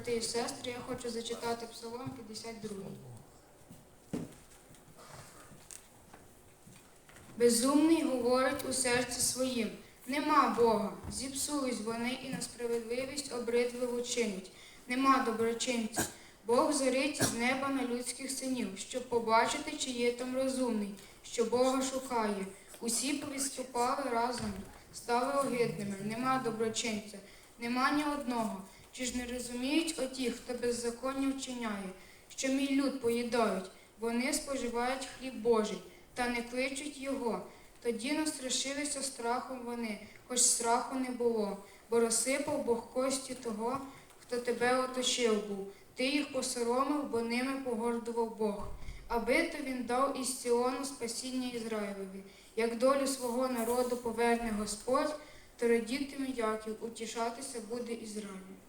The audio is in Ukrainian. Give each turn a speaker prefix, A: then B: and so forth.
A: брати і сестри, я хочу зачитати Псалом 52. Безумний говорить у серці своїм. Нема Бога. Зіпсулись вони і на справедливість обридливо чинять. Нема доброчинця. Бог зорить з неба на людських синів, щоб побачити, чи є там розумний, що Бога шукає. Усі повідступали разом, стали огидними. Нема доброчинця, нема ні одного. Чи ж не розуміють оті, хто беззаконня вчиняє, що мій люд поїдають, вони споживають хліб Божий, та не кличуть його. Тоді настрашилися страхом вони, хоч страху не було, бо розсипав Бог кості того, хто тебе оточив був. Ти їх посоромив, бо ними погордував Бог. Аби то він дав із Сіону спасіння Ізраїлеві. Як долю свого народу поверне Господь, то радітиме Яків, утішатися буде Ізраїль.